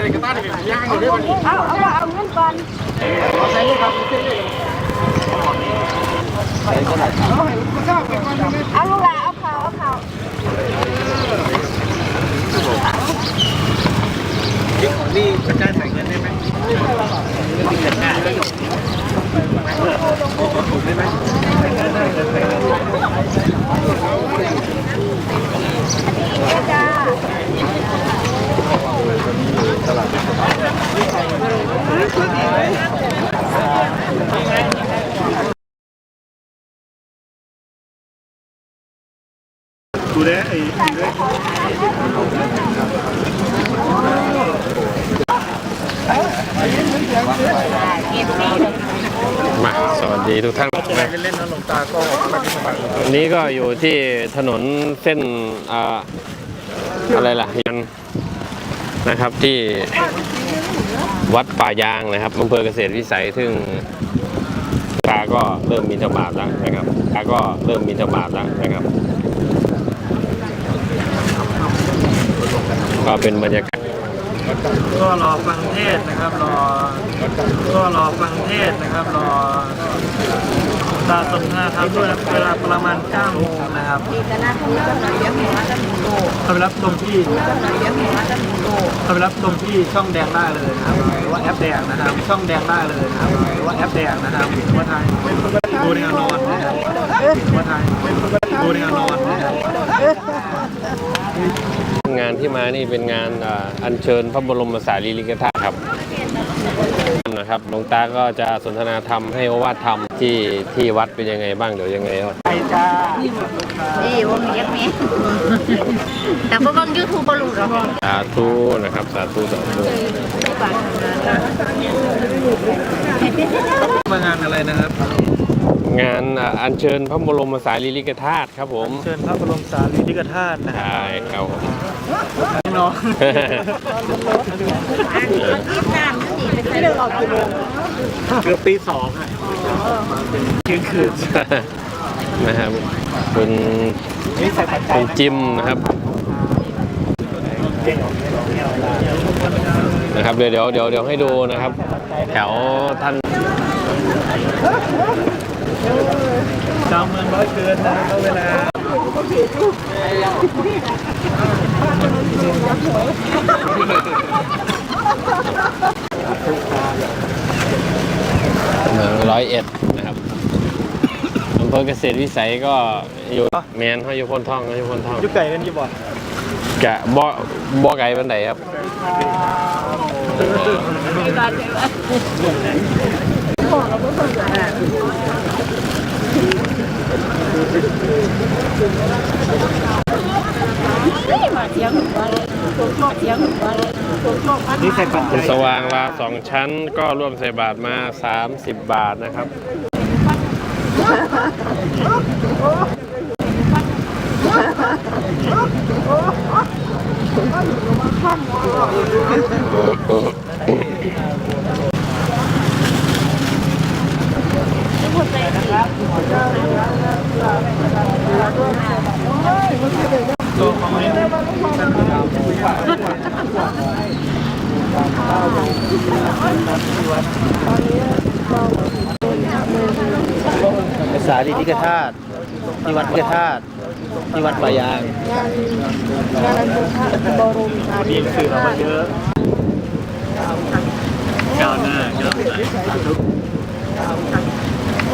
อะไรกระต้านเนี่ยย่างเอาด้วยมันเอาเอาว่าเอาเงินก่อนเอาใส่เลยครับเอาลูกหลาเอาขาวเอาข่าวนี่กระจายใส่เงินได้ไหมเงินหน้าได้ไหม จ้า ดูได้ไอ้ดูได้มาสวัสดีทุกท่านเล่นๆนะหลวงตาก็วันนี้ก็อยู่ที่ถนนเส้นอะไรล่ะยันนะครับที่วัดป่ายางนะครับอำเภอเกษตรวิสัยซึ่งตาก็เริ่มมีธบาตแล้วนะครับตาก็เริ่มมีธบาตแล้วนะครับ ก็เป็นบรรยากาศก็รอฟังเทศนะครับรอก็รอฟังเทศนะครับรอตาสนทนาธรรมด้วยเวลาประมาณ9โมงนะครับดีกันนะคุณกำลังเลี้ยงหัวกันโตเข้าไปรับชมที่กำลังเลี้ยงหัวกันโตเข้าไปรับชมที่ช่องแดงได้เลยนะครับหรือว่าแอปแดงนะครับช่องแดงได้เลยนะครับหรือว่าแอปแดงนะครับว่าไทยดูในการนอนนะครับว่าไทยดูในการนอนนะครับ งานที่มานี่เป็นงานอ่าอัญเชิญพระบรมสารีริกธาตุครับนะครับหลวงตาก็จะสนทนาธรรมให้โอวาทธรรมที่ที่วัดเป็นยังไงบ้างเดี๋ยวยังไงครับไปจ้านี่วงเลี้ยงมีแต่พวกบังยูทูบบอลลูนเหรอสาธุนะครับสาธุสาธุมางานอะไรนะครับ งานอ่าอัญเชิญพระบรมสารีริกธาตุครับผม เชิญพระบรมสารีริกธาตุนะคใช่ครับผมรับน้องยี่สามสี่เป็นที่เรากี่โมงเกือบตีสองอะเที่ยงคืนนะครับคุณนี่ใส่ปัจจัคุยณจิมนะครับนะครับเดี๋ยวเดี๋ยวเดี๋ยวเดี๋ยวให้ดูนะครับ แถวท่านเจ้าเมื องร้อยเกินนะก็เวลาเมืองร้อยเอ็ดนะครับอำเภอเกษตรวิสัยก็อยู่แมนเขาอยู่พ้นท่องเขาอยู่พ้นท่องยุกไก่กันยี่บ่กะบ่บ่ไกลปันไดครับ นี่ใส่ปัจจัยสว่างลาสองชั้นก็ร่วมใส่บาทมา 30 บาทนะครับ ตัวของนี้สารีริกธาตุที่วัดกริกธาตุที่วัดปายางงานบุญพระบรมสารีมีสื่อเรามาเยอะก้าวหน้าก้าวหน้า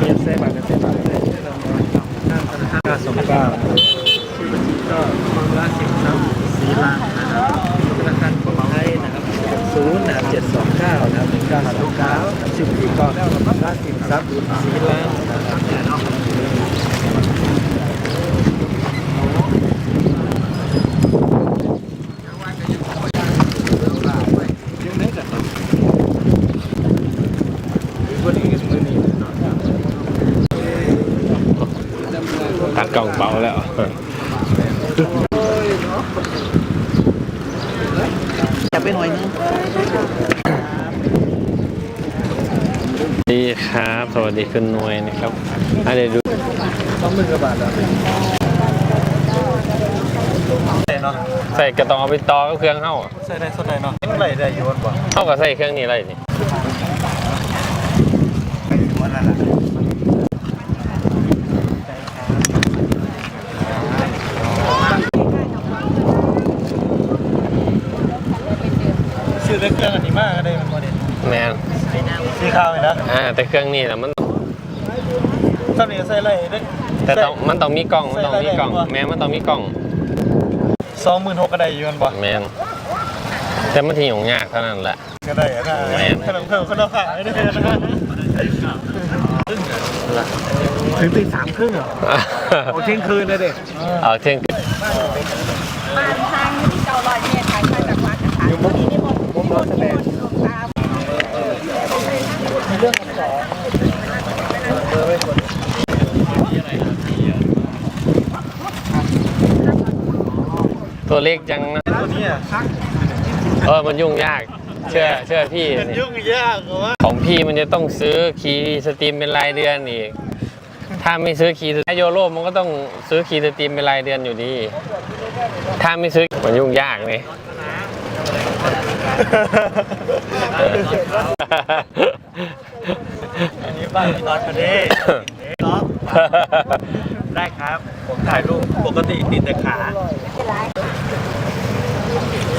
เรียนเซ่บาทเซ่บาทเลยห้าสองเก้าชื่อบัญชีก็มังละสิบครับสีลังนะครับธนาคารกรุงไทยนะครับศูนย์นะครับเจ็ดสองเก้านะครับหนึ่งเก้าสองเก้าชื่อบัญชีก็ละสิบครับสีลังนะครับยังไงกันวันนี้ก็มือนี้ ตัดกล้องเบาแล้วจะไปหน่อยนึงดีครับ สวัสดีคุณหน่วยนะครับอะเดี๋ยวดูสองหมื่นกว่าบาทแล้วเนาะใส่กระตองเอาไปต่อกับเครื่องเข้าใส่ได้สดได้เนาะเท่าไหร่ได้อยู่วันบ่เข้ากับใส่เครื่องนี้ไรนี่ ซื้อได้เครื่องอันนี้มากก็ได้มันบ่เด่นแมนสีขาวเลยนะอ่าแต่เครื่องนี้แหละมันถ้านี้ใส่ไรได้แต่ต้องมันต้องมีกล้องมันต้องมีกล้อง แม้มันต้องมีกล้องสองหมื่นหกก็ได้อยู่วันบ่แมนแต่มันทีหยงยากเท่านั้นแหละก็ได้อะนะขนมเพิ่มขนมขายได้เลยนะถึงตีสามครึ่งเหรอโอ้เที่ยงคืนเลยเด็กเอาเที่ยงคืนบ้านทางที่เก้าร้อยเมตร มุมมุมรถแสดงหลวงตัวเล็กจังนะตัวนี้เออ มันยุ่งยาก เชื่อ เชื่อพี่มันนี่ยุ่งยากว่าของพี่มันจะต้องซื้อคีย์สตรีมเป็นรายเดือนอีก ถ้าไม่ซื้อคีย์โยโรมันก็ต้องซื้อคีย์สตรีมเป็นรายเดือนอยู่ดี ถ้าไม่ซื้อมันยุ่งยากเลย อันนี้บ้านพี่น็อตคนนี้น็อตได้ครับ ผมถ่ายรูปปกติติดแต่ขา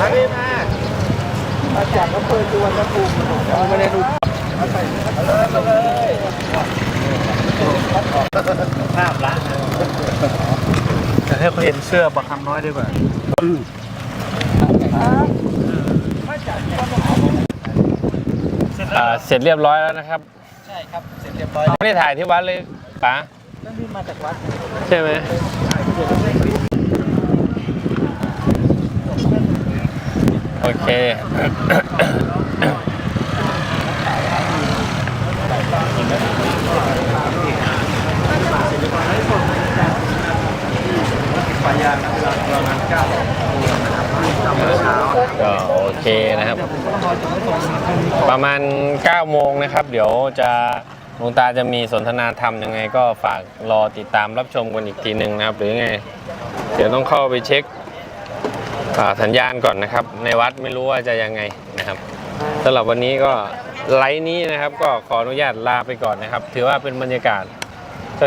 อันนี้นะมาจากอำเภอสุวรรณภูมิไม่ได้ดูเอาใส่เลยภาพละแต่ให้เขาเห็นเสื้อบักคำน้อยดีกว่า อ่าเสร็จเรียบร้อยแล้วนะครับใช่ครับ เสร็จเรียบร้อยไม่ได้ถ่ายที่วัดเลยป๋าต้องรีบมาจากวัดใช่ไหมโอเค ปายางนะเวลาประมาณเก้าโมงนะครับทำเมื่อเช้าก็โอเคนะครับ ประมาณ9โมงนะครับ เดี๋ยวจะหลวงตาจะมีสนทนาธรรมยังไง ก็ฝากรอติดตามรับชมกันอีกทีหนึ่งนะครับ หรือไง เดี๋ยวต้องเข้าไปเช็คสัญญาณก่อนนะครับ ในวัดไม่รู้ว่าจะยังไงนะครับสำหรับวันนี้ก็ไลฟ์นี้นะครับ ก็ขออนุญาตลาไปก่อนนะครับ ถือว่าเป็นบรรยากาศ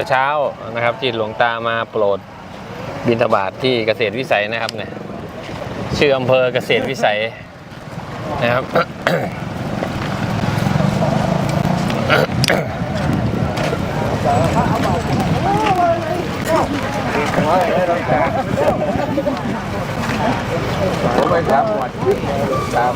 เช้าๆนะครับที่หลวงตามาโปรด บิณฑบาตทที่เกษตรวิสัยนะครับเนี่ยชื่ออำเภอเกษตรวิสัยนะครับผมไปถามหมวดตาม